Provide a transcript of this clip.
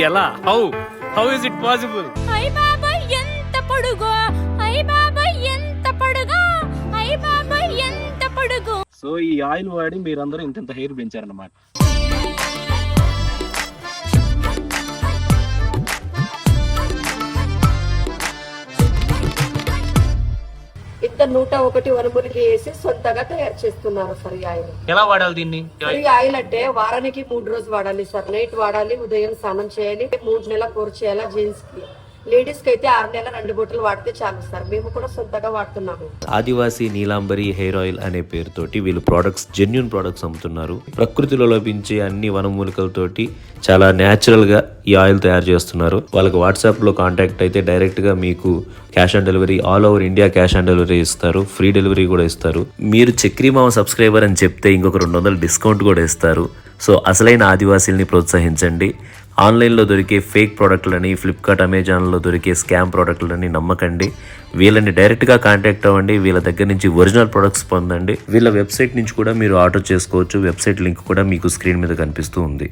ఎలా? How how is it possible అయ్ బాబాయ్ ఎంత పొడుగో? అయ్ బాబాయ్ ఎంత పొడుగో? అయ్ బాబాయ్ ఎంత పొడుగు? సో ఈ ఆయిల్ వాడి మీరందరూ ఇంత హెయిర్ పెంచారన్నమాట. నూట ఒకటి వనములకి వేసి సొంతగా తయారు చేస్తున్నారు సార్ ఈ ఆయిల్. ఎలా వాడాలి దీన్ని? సార్, ఈ ఆయిల్ అంటే వారానికి మూడు రోజు వాడాలి సార్. నైట్ వాడాలి ఉదయం స్నానం చేయాలి మూడు నెలల కూర చేయాలి జెంట్స్కి లేడీస్కి అయితే ఆరు నెలల రెండు బొట్టలు వాడితే చాలు సార్. మేము కూడా సొంతగా వాడుతున్నాము. ఆదివాసీ నీలాంబరి హెయిర్ ఆయిల్ అనే పేరుతోటి వీళ్ళు ప్రొడక్ట్స్ జెన్యున్ ప్రొడక్ట్స్ అమ్ముతున్నారు. ప్రకృతిలో లభించే అన్ని వనమూలికలతోటి చాలా న్యాచురల్గా ఈ ఆయిల్ తయారు చేస్తున్నారు. వాళ్ళకి వాట్సాప్లో కాంటాక్ట్ అయితే డైరెక్ట్గా మీకు cash on delivery all over India cash on delivery ఇస్తారు. ఫ్రీ డెలివరీ కూడా ఇస్తారు. మీరు చక్రీమామ సబ్స్క్రైబర్ అని చెప్తే ఇంకొక రెండు వందలు డిస్కౌంట్ కూడా ఇస్తారు. సో అసలైన ఆదివాసీల్ని ప్రోత్సహించండి. ఆన్లైన్లో దొరికే ఫేక్ ప్రోడక్ట్లని ఫ్లిప్కార్ట్ అమెజాన్లో దొరికే స్కామ్ ప్రోడక్ట్లని నమ్మకండి. వీళ్ళని డైరెక్ట్గా కాంటాక్ట్ అవ్వండి. వీళ్ళ దగ్గర నుంచి ఒరిజినల్ ప్రొడక్ట్స్ పొందండి. వీళ్ళ వెబ్సైట్ నుంచి కూడా మీరు ఆర్డర్ చేసుకోవచ్చు. వెబ్సైట్ లింక్ కూడా మీకు స్క్రీన్ మీద కనిపిస్తూ ఉంది.